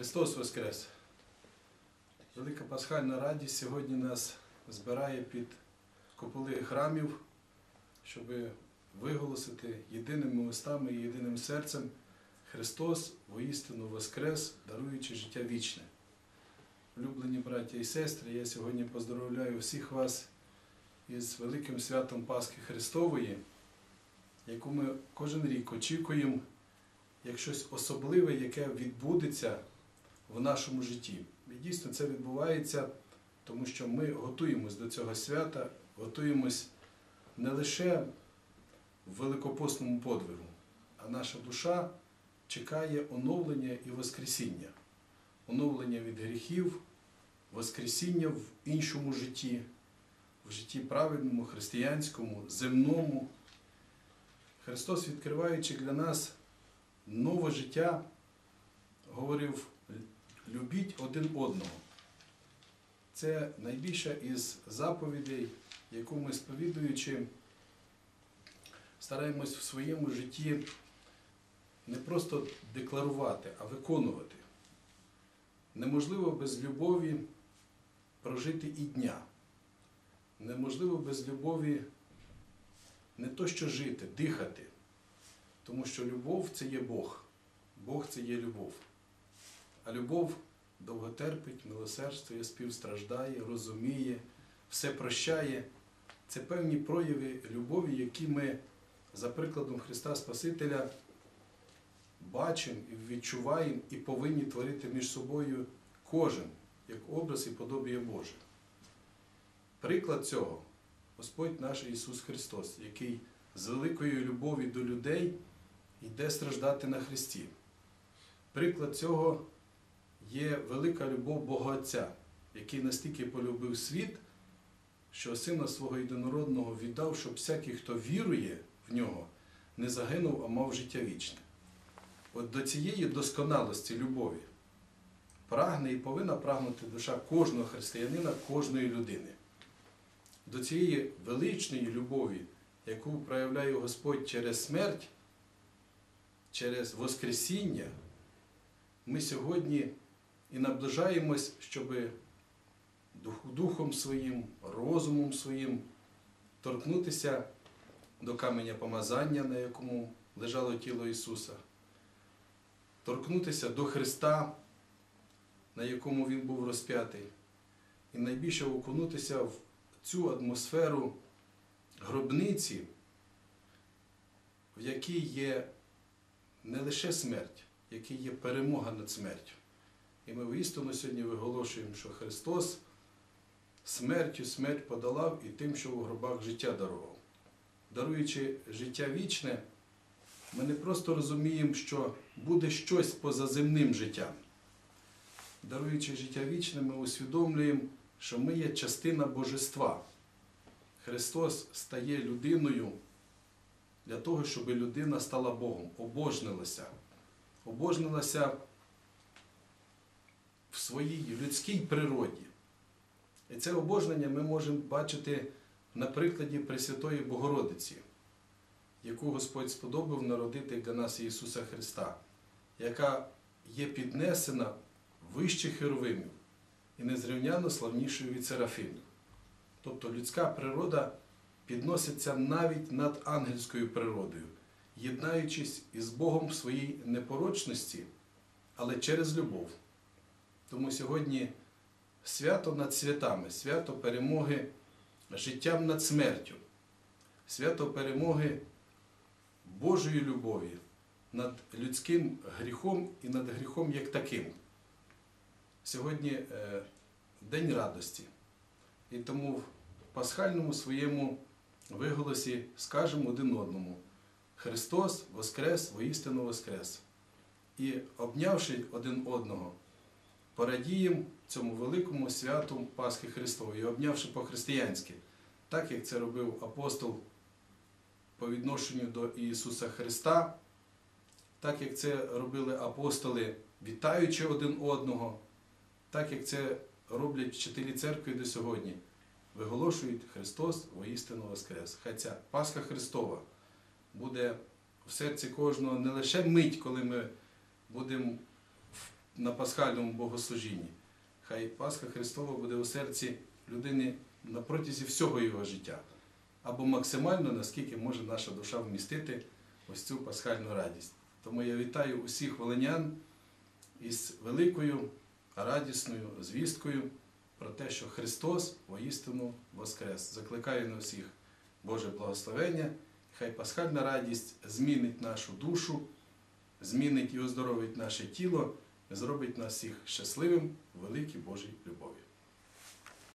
Христос Воскрес! Велика пасхальна радість сьогодні нас збирає під куполи храмів, щоб виголосити єдиними устами і єдиним серцем Христос воістину Воскрес, даруючи життя вічне. Улюблені браття і сестри, я сьогодні поздоровляю всіх вас із великим святом Пасхи Христової, яку ми кожен рік очікуємо як щось особливе, яке відбудеться в нашому житті. І дійсно це відбувається, тому що ми готуємось до цього свята, готуємось не лише в великопосному подвигу, а наша душа чекає оновлення і Воскресіння, оновлення від гріхів, Воскресіння в іншому житті, в житті правильному, християнському, земному. Христос, відкриваючи для нас нове життя, говорив, любіть один одного. Це найбільша із заповідей, яку ми сповідуючи, стараємось в своєму житті не просто декларувати, а виконувати. Неможливо без любові прожити і дня. Неможливо без любові не то що жити, дихати. Тому що любов це є Бог. Бог це є любов. А любов довготерпить, милосердствує, співстраждає, розуміє, все прощає. Це певні прояви любові, які ми, за прикладом Христа Спасителя, бачимо і відчуваємо і повинні творити між собою кожен, як образ і подобіє Боже. Приклад цього Господь наш Ісус Христос, який з великою любові до людей йде страждати на Христі. Приклад цього є велика любов Бога Отця, який настільки полюбив світ, що Сина свого єдинородного віддав, щоб всякий, хто вірує в нього, не загинув, а мав життя вічне. От до цієї досконалості любові прагне і повинна прагнути душа кожного християнина, кожної людини. До цієї величної любові, яку проявляє Господь через смерть, через Воскресіння, ми сьогодні і наближаємось, щоб духом своїм, розумом своїм торкнутися до каменя помазання, на якому лежало тіло Ісуса, торкнутися до Христа, на якому Він був розп'ятий, і найбільше окунутися в цю атмосферу гробниці, в якій є не лише смерть, в якій є перемога над смертю. І ми воістину сьогодні виголошуємо, що Христос смертю смерть подолав і тим, що у гробах життя дарував. Даруючи життя вічне, ми не просто розуміємо, що буде щось позаземним життям. Даруючи життя вічне, ми усвідомлюємо, що ми є частина Божества. Христос стає людиною для того, щоб людина стала Богом, обожнилася. Обожнилася в своїй людській природі. І це обожнення ми можемо бачити на прикладі Пресвятої Богородиці, яку Господь сподобав народити для нас Ісуса Христа, яка є піднесена вище херовимів і незрівняно славнішою від серафимів. Тобто людська природа підноситься навіть над ангельською природою, єднаючись із Богом в своїй непорочності, але через любов. Тому сьогодні свято над святами, свято перемоги життям над смертю, свято перемоги Божої любові над людським гріхом і над гріхом як таким. Сьогодні е, День радості. І тому в пасхальному своєму виголосі скажемо один одному: Христос Воскрес, воістину Воскрес. І обнявши один одного, порадіємо цьому великому святу Пасхи Христової, обнявши по-християнськи, так як це робив апостол по відношенню до Ісуса Христа, так як це робили апостоли, вітаючи один одного, так як це роблять вчителі церкви до сьогодні, виголошують Христос воістину Воскрес. Хай ця Пасха Христова буде в серці кожного не лише мить, коли ми будемо на пасхальному богослужінні. Хай Пасха Христова буде у серці людини на протязі всього його життя, або максимально, наскільки може наша душа вмістити ось цю пасхальну радість. Тому я вітаю усіх волинян із великою радісною звісткою про те, що Христос воістину воскрес. Закликаю на всіх Боже благословення. Хай пасхальна радість змінить нашу душу, змінить і оздоровить наше тіло, зробить нас всіх щасливим великій Божій любові.